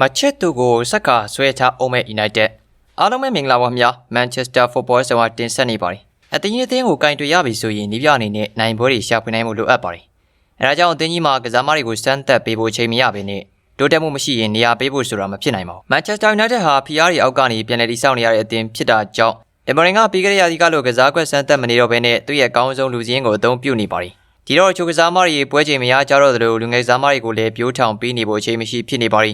မချစ်သူကိုစက္ကာဆွဲချအောင်မဲ့ United အားလုံးပဲမင်္ဂလာပါခင်ဗျာ Manchester Football ဆိုတာတင်ဆက်နေပါတယ်အသင်းကြီးအသင်းကိုကင်တွေ့ရပြီဆိုရင်ဒီပြအနေနဲ့နိုင်ပွဲတွေရှာဖွေနိုင်မှုလိုအပ်ပါတယ်အဲဒါကြောင့်အသင်းကြီးမှာကစားမတွေကိုစမ်းသပ်ပေးဖို့ချိန်မရဘဲနဲ့တိုးတက်မှုမရှိရင်နေရာပေးဖို့ဆိုတာမဖြစ်နိုင်ပါဘူး Manchester United ဟာ PR တွေအောက်ကနေပြန်လည်တည်ဆောက်နေရတဲ့အသင်းဖြစ်တာကြောင့်အမေရိကန်ကပြီးခဲ့တဲ့ရာသီကလိုကစားကွက်စမ်းသပ်မနေတော့ဘဲနဲ့သူ့ရဲ့အကောင်းဆုံးလူစည်းရင်းကိုအသုံးပြုနေပါတယ်ဒီတော့ချိုကစားမတွေပွဲချိန်မရကြတော့သလိုလူငယ်ကစားမတွေကိုလည်းပြိုးထောင်ပေးနေဖို့အချိန်မရှိဖြစ်နေပါ ರಿ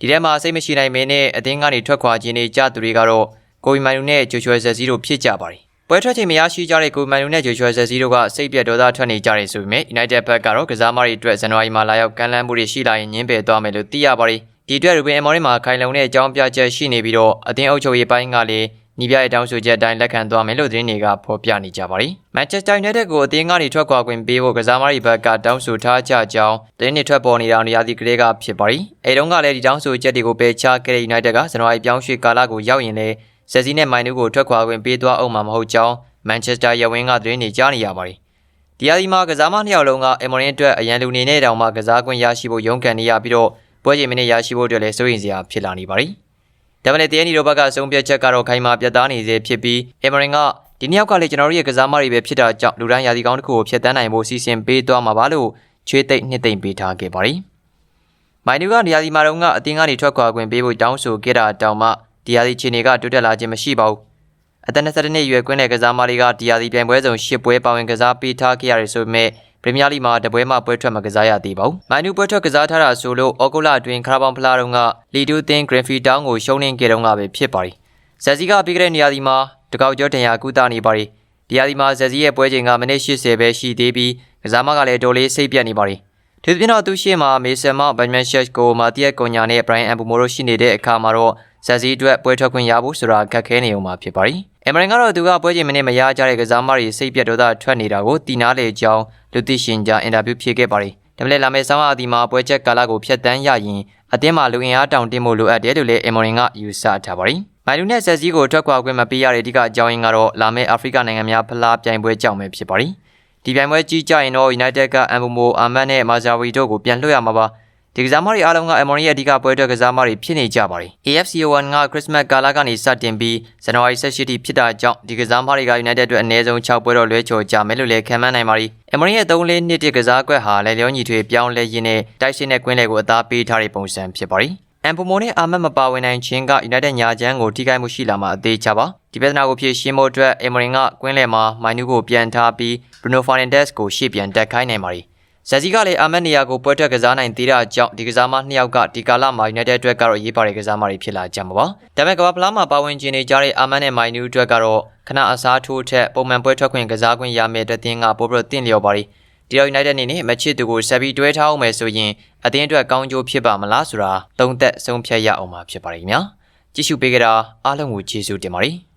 ဒီထဲမှာစိတ်မရှိနိုင်မင်းနဲ့အသင်းကနေထွက်ခွာခြင်းတွေကြသူတွေကတော့ကိုဝီမန်ယူနဲ့ဂျိုချွဲဆက်စီတို့ဖြစ်ကြပါတယ်ပွဲထွက်ချိန်မရရှိကြတဲ့ကိုဝီမန်ယူနဲ့ဂျိုချွဲဆက်စီတို့ကစိတ်ပြတ်ဒေါသထွက်နေကြတယ်ဆိုပေမဲ့ United ဘက်ကတော့ကစားမတွေအတွက်ဇန်နဝါရီမှာလာရောက်ကမ်းလှမ်းမှုတွေရှိလာရင်ညှင်းပယ်သွားမယ်လို့သိရပါတယ်ဒီအတွက်ရူဘင်အမော်ရီမှာခိုင်လုံတဲ့အကြောင်းပြချက်ရှိနေပြီးတော့အသင်းအုပ်ချုပ်ရေးပိုင်းကလည်း ညီပြရဲ့တောင်းဆိုချက်အတိုင်းလက်ခံသွားမယ်လို့သတင်းတွေကဖော်ပြနေကြပါတယ်။ Manchester United ကိုအသင်းကနေထွက်ခွာခွင့်ပေးဖို့ကစားမတွေဘက်ကတောင်းဆိုထားကြကြောင်းသတင်းတွေထွက်ပေါ်နေတာနေရာဒီကလေးကဖြစ်ပါတယ်။အဲတုန်းကလည်းဒီတောင်းဆိုချက်တွေကိုပယ်ချခဲ့တဲ့ United ကဇန်နဝါရီပြောင်းရွှေ့ကာလကိုရောက်ရင်လည်းဇက်စီနဲ့မိုင်နူကိုထွက်ခွာခွင့်ပေးသွားအောင်မှာမဟုတ်ကြောင်း Manchester ရဝင်းကသတင်းတွေကြားနေရပါတယ်။ဒီအဒီမှာကစားမနှစ်ယောက်လုံးကအမေရင်အတွက်အရန်လူနေနဲ့တောင်မှကစားခွင့်ရရှိဖို့ရုန်းကန်နေရပြီးတော့ပွဲချိန်မိနစ်ရရှိဖို့အတွက်လည်းစိုးရိမ်စရာဖြစ်လာနေပါတယ်။ ဒါပေမဲ့တရားနီတို့ဘက်ကဆုံးဖြတ်ချက်ကတော့ခိုင်မာပြတ်သားနေစေဖြစ်ပြီးအမရင်ကဒီနှစ်ယောက်ကလည်းကျွန်တော်တို့ရဲ့ကစားမတွေပဲဖြစ်တာကြောင့်လူတိုင်းရာသီကောင်းတစ်ခုကိုဖျက်ဆီးနိုင်ဖို့စီစဉ်ပေးသွားမှာပါလို့ချွေးသိမ့်နှစ်သိမ့်ပေးထားခဲ့ပါတယ်။မိုင်နူကနေရာသီမှာတော့ကအတင်းကနေထွက်ခွာခွင့်ပေးဖို့တောင်းဆိုခဲ့တာတောင်မှဒီရာသီခြေနေကတိုးတက်လာခြင်းမရှိပါဘူး။အသက်22နှစ်ရွယ်ကွင်းတဲ့ကစားမတွေကဒီရာသီပြိုင်ပွဲစုံ၈ပွဲပါဝင်ကစားပေးထားခဲ့ရတယ်ဆိုပေမဲ့ ပရီးမီးယားလိမှာတပွဲမှပွဲထွက်မကစားရသေးပါဘူး။မိုင်နူပွဲထွက်ကစားထားတာဆိုလို့အော်ဂိုလာအတွင်းခရာဘောင်ဖလာတုံးကလီဒူးတင်ဂရန်ဖီတောင်းကိုရှုံးနေခဲ့တုန်းကပဲဖြစ်ပါရီ။ဇက်စီကပြီးခဲ့တဲ့နေရာဒီမှာတကောက်ကျော်တန်ရာကူတာနေပါရီ။ဒီရာဒီမှာဇက်စီရဲ့ပွဲချိန်ကမိနစ်80ပဲရှိသေးပြီးကစားမကလည်းတော်လေးစိတ်ပြတ်နေပါရီ။ဒီပြင်တော့သူရှေ့မှာမေဆန်မောက်ဘန်မန်ရှက်ကိုမာတီယက်ကွန်ညာနဲ့ဘရိုင်အန်ဘူမိုရိုရှိနေတဲ့အခါမှာတော့ဇက်စီအတွက်ပွဲထွက်ခွင့်ရဖို့ဆိုတာခက်ခဲနေုံမှာဖြစ်ပါရီ။ အမရင်ကတော့သူကပွဲချိန်မိနစ်မရကြတဲ့ကစားမတွေစိတ်ပြတ်တော့တာထွက်နေတာကိုတီနာလေကြောင်းလူသိရှင်ကြားအင်တာဗျူးဖြေခဲ့ပါတယ်။ဒါပေမဲ့လာမယ့်ဆောင်းအဒီမှာပွဲချက်ကာလကိုဖျက်ဆီးရရင်အသင်းမှာလူအင်အားတောင်တင်ဖို့လိုအပ်တယ်လို့လည်းအမရင်ကယူဆထားပါတယ်။မိုင်လူနဲ့ဆက်စည်းကိုထွက်ခွာခွင့်မပေးရတဲ့အဓိကအကြောင်းရင်းကတော့လာမယ့်အာဖရိကနိုင်ငံများဖလားပြိုင်ပွဲကြောင့်ပဲဖြစ်ပါတယ်။ဒီပြိုင်ပွဲကြီးကြရင်တော့ United ကအမ်ဘူမိုအာမတ်နဲ့မာဇာဝီတို့ကိုပြန်လွှတ်ရမှာပါ။ ဒီကစားမတွေအားလုံးကအမော်ရီရဲ့အဓိကပွဲအတွက်ကစားမတွေဖြစ်နေကြပါတယ်။ AFC1 ကခရစ်စမတ်ကာလကနေစတင်ပြီးဇန်နဝါရီ18ရက်ထိဖြစ်တာကြောင့်ဒီကစားမတွေက United အတွက်အနည်းဆုံး6ပွဲတော့လွဲချော်ကြမယ်လို့လည်းခံမှန်းနိုင်ပါတယ်။အမော်ရီရဲ့3လေးနှစ်တစ်ကစားကွက်ဟာလည်းလျောညီထွေပြောင်းလဲရင်းနဲ့တိုက်ရှင်တဲ့ကွင်းလေကိုအသားပေးထားတဲ့ပုံစံဖြစ်ပါတယ်။အမ်ပမိုနဲ့အာမတ်မပါဝင်နိုင်ခြင်းက United ညာချမ်းကိုထိခိုက်မှုရှိလာမှာအသေးချပါဒီပြဿနာကိုဖြေရှင်းဖို့အတွက်အမေရင်ကကွင်းလယ်မှာမိုင်နူကိုပြန်ထားပြီး Bruno Fernandes ကိုရှေ့ပြန်တက်ခိုင်းနိုင်ပါတယ် ဇက်စီကလည်းအာမက်နေယာကိုပွဲထွက်ကစားနိုင်သေးတာကြောင့်ဒီကစားမနှစ်ယောက်ကဒီကာလမှာ United အတွက်ကတော့ရေးပါတဲ့ကစားမတွေဖြစ်လာကြမှာပါ။ဒါပေမဲ့ကမ္ဘာဖလားမှာပါဝင်ခြင်းနေကြတဲ့အာမက်နဲ့မိုင်နူအတွက်ကတော့ခဏအစားထိုးထက်ပုံမှန်ပွဲထွက်ခွင့်ကစားခွင့်ရမယ့်တဲ့တင်းကပိုပြီးတင့်လျော်ပါရီဒီတော့ United အနေနဲ့မချစ်သူကိုဆက်ပြီးတွဲထားအောင်မယ်ဆိုရင်အသင်းအတွက်ကောင်းကျိုးဖြစ်ပါမလားဆိုတာသုံးသက်ဆုံးဖြတ်ရအောင်မှာဖြစ်ပါလိမ့်မယ်။ကြည့်ရှုပေးကြတာအားလုံးကိုကျေးဇူးတင်ပါတယ်။